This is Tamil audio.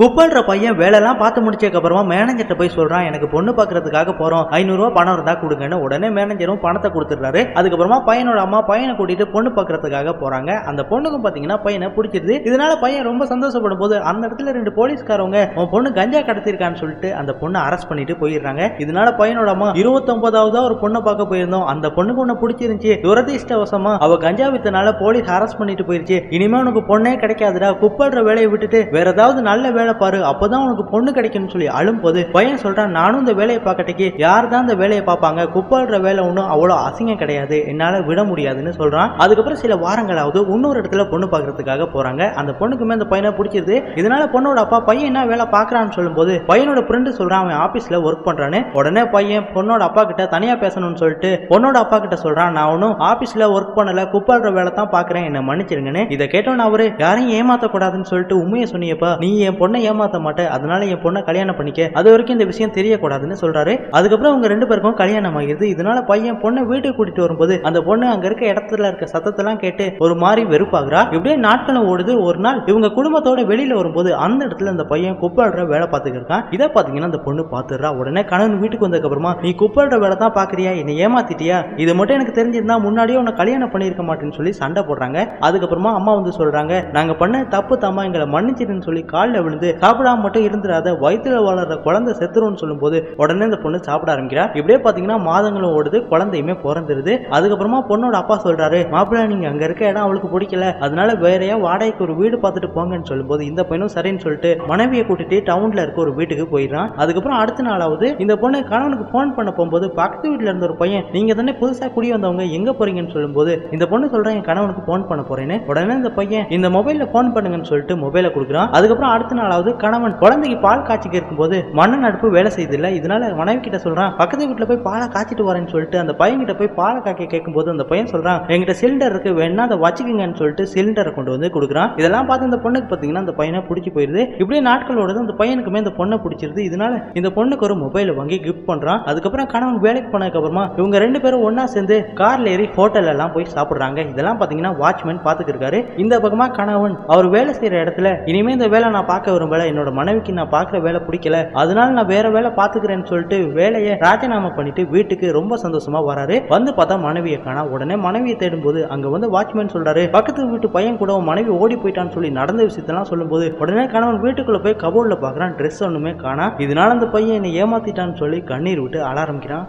குப்பல்ற பையன் வேலைலாம் பார்த்து முடிச்சதுக்கப்புறமா மேனேஜர்கிட்ட போய் சொல்றான் எனக்கு பொண்ணு பார்க்கறதுக்காக போறோம். ஐநூறு பணம் இருந்தா கொடுங்கன்னு. உடனே மேனேஜரும் பணத்தை கொடுத்துடுறாரு. அதுக்கப்புறமா பையனோட அம்மா பையனை கூட்டிட்டு பொண்ணு பார்க்கறதுக்காக போறாங்க. அந்த பொண்ணுக்கும் பாத்தீங்கன்னா பையனை பிடிச்சிருது. இதனால பையன் ரொம்ப சந்தோஷப்படும் போது அந்த இடத்துல ரெண்டு போலீஸ்காரவங்க உன் பொண்ணு கஞ்சா கடத்திருக்கான்னு சொல்லிட்டு அந்த பொண்ணை அரெஸ்ட் பண்ணிட்டு போயிடுறாங்க. இதனால பையனோட அம்மா இருபத்தொன்பதாவதா ஒரு பொண்ணை பார்க்க போயிருந்தோம். அந்த பொண்ணுக்கு உன்னை பிடிச்சிருந்துச்சு. துரதிஷ்டவசமா அவ கஞ்சா வித்தனால போலீஸ் அரெஸ்ட் பண்ணிட்டு போயிருச்சு. இனிமே உனக்கு பொண்ணே கிடைக்காதுடா. குப்படுற வேலையை விட்டுட்டு வேற ஏதாவது நல்ல வேலை பாரு அப்பதான் உனக்கு பொண்ணு கிடைக்கும்னு சொல்லி அழும்போது பையன் சொல்றான் நானும் இந்த வேலையை பார்க்கட்டைக்கு யார் தான் இந்த வேலையை பார்ப்பாங்க? குப்பாடுற வேலை ஒன்றும் அவ்வளோ அசிங்கம் கிடையாது. என்னால் விட முடியாதுன்னு சொல்றான். அதுக்கப்புறம் சில வாரங்களாவது இன்னொரு இடத்துல பொண்ணு பார்க்கறதுக்காக போறாங்க. அந்த பொண்ணுக்குமே அந்த பையனை பிடிச்சிருது. இதனால பொண்ணோட அப்பா பையன் என்ன வேலை பார்க்கறான்னு சொல்லும்போது பையனோட ஃப்ரெண்டு சொல்றான் அவன் ஆஃபீஸில் ஒர்க் பண்றான்னு. உடனே பையன் பொண்ணோட அப்பா கிட்ட தனியாக பேசணும்னு சொல்லிட்டு பொண்ணோட அப்பா கிட்ட சொல்றான் நான் ஒன்றும் ஆஃபீஸில் ஒர்க் பண்ணல குப்பாடுற வேலை தான் பார்க்குறேன். என்னை மன்னிச்சிருங்கன்னு. இதை கேட்டோன்னு அவரு யாரையும் ஏமாத்தக்கூடாதுன்னு சொல்லிட்டு உண்மையை சொன்னியப்பா நீ என் பொண்ணை ஏமாத்த மாட்டேன். அதனால என் பொண்ணை கல்யாணம் பண்ணிக்க. அது வரைக்கும் இந்த விஷயம் தெரியக்கூடாதுன்னு சொல்றாரு. அதுக்கப்புறம் அவங்க ரெண்டு பேருக்கும் கல்யாணம் ஆகிடுது. இதனால பையன் பொண்ணை வீட்டுக்கு கூட்டிட்டு வரும்போது அந்த பொண்ணு அங்க இருக்க இடத்துல இருக்க சத்தத்தெல்லாம் கேட்டு ஒரு மாதிரி வெறுப்பாகிறா. இப்படியே நாட்களும் ஓடுது. ஒரு நாள் இவங்க குடும்பத்தோட வெளியில வரும்போது அந்த இடத்துல அந்த பையன் குப்பாடுற வேலை பார்த்துக்கிருக்கான் இதை பாத்தீங்கன்னா அந்த பொண்ணு பாத்துறா உடனே கணவன் வீட்டுக்கு வந்ததுக்கு அப்புறமா நீ குப்பாடுற வேலை தான் பாக்குறியா என்னை ஏமாத்திட்டியா? இது மட்டும் எனக்கு தெரிஞ்சிருந்தா முன்னாடியே உன்னை கல்யாணம் பண்ணிருக்க மாட்டேன்னு சொல்லி சண்டை போடுறாங்க. அதுக்கப்புறமா அம்மா வந்து சொல்றாங்க நாங்க பண்ண தப்பு தாமா எங்களை மன்னிச்சிருன்னு சொல்லி காலில் விழுந்து சாப்பிடாம மட்டும் இருந்துடாத வயிற்றுல வளர்ற குழந்தை செத்துரும்னு சொல்லும்போது உடனே இந்த பொண்ணு சாப்பிட ஆரம்பிக்கிறா. இப்படியே பாத்தீங்கன்னா மாதங்களும் ஓடுது குழந்தையுமே பிறந்துருது. அதுக்கப்புறமா பொண்ணோட அப்பா சொல்றாரு மாப்பிள்ளை நீங்க அங்க இருக்க இடம் அவளுக்கு பிடிக்கல. அதனால வேறையா வாடகைக்கு ஒரு வீடு பார்த்துட்டு போங்கன்னு சொல்லும்போது இந்த பையனும் சரின்னு சொல்லிட்டு மனைவியை கூட்டிட்டு டவுன்ல இருக்க ஒரு வீட்டுக்கு போயிடுறான். அதுக்கப்புறம் அடுத்த நாளாவது இந்த பொண்ணு கணவனுக்கு ஃபோன் பண்ண போகும்போது பக்கத்து வீட்டுல இருந்த ஒரு பையன் நீங்க தானே புதுசா குடி வந்தவங்க எங்க போறீங்கன்னு சொல்லும்போது இந்த பொண்ணு சொல்றேன் என் கணவனுக்கு ஃபோன் பண்ண போறேன்னு. உடனே இந்த பையன் இந்த மொபைல்ல ஃபோன் பண்ணுங்கன்னு சொல்லிட்டு மொபைலை கொடுக்குறான். அதுக்கப்புறம் அடுத்த நாளாவது கணவன் குழந்தைக்கு பால் காய்ச்சிக்க இருக்கும்போது மண்ணன் அடுப்பு வேலை செய்யுது இதனால மனைவி கிட்ட சொல்றான் பக்கத்து வீட்டுல போய் பாலை காய்ச்சிட்டு வரேன்னு சொல்லிட்டு அந்த பையன் கிட்ட போய் பாலை காய்க்க கேட்கும்போது அந்த பையன் சொல்றான் என்கிட்ட சிலிண்டர் இருக்கு வேணா அதை வச்சுக்கங்கன்னு சொல்லிட்டு சிலிண்டரை கொண்டு வந்து கொடுக்குறான். இதெல்லாம் பார்த்து அந்த பொண்ணுக்கு பாத்தீங்கன்னா அந்த பையனை பிடிச்சி போயிருது. இப்படியே நாட்களோடது அந்த பையனுக்குமே அந்த பொண்ணை பிடிச்சிருது. இதனால இந்த பொண்ணுக்கு ஒரு மொபைலை வாங்கி கிஃப்ட் பண்றான். அதுக்கப்புறம் கணவன் வேலைக்கு போனதுக்கு அப்புறமா இவங்க ரெண்டு பேரும் ஒன்னா சேர்ந்து கார்ல ஏறி ஹோட்டல் எல்லாம் போய் சாப்பிடுறாங்க. இதெல்லாம் பாத்தீங்கன்னா வாட்ச்மேன் பாத்துக்கிட்டு இந்த பக்கமா கணவன் அவர் வேலை செய்யற இடத்துல இனிமே இந்த வேலை நான் பார்க்க வேலை என்னோட மனைவிக்கு நான் பார்க்குற வேலை பிடிக்கல. அதனால நான் வேற வேலை பார்த்துக்கிறேன்னு சொல்லிட்டு வேலையை ராஜினாமா பண்ணிட்டு வீட்டுக்கு ரொம்ப சந்தோஷமா வராரு. வந்து பார்த்தா மனைவியை காணா. உடனே மனைவியை தேடும்போது அங்க வந்து வாட்ச்மேன் சொல்றாரு பக்கத்து வீட்டு பையன் கூட மனைவி ஓடி போயிட்டான்னு சொல்லி நடந்த விஷயத்தெல்லாம் சொல்லும்போது உடனே கணவன் வீட்டுக்குள்ள போய் கபோர்ட்ல பாக்குறான் ட்ரெஸ் ஒண்ணுமே காணா. இதனால அந்த பையன் என்னை ஏமாத்திட்டான்னு சொல்லி கண்ணீர் விட்டு அழ ஆரம்பிக்கிறான்.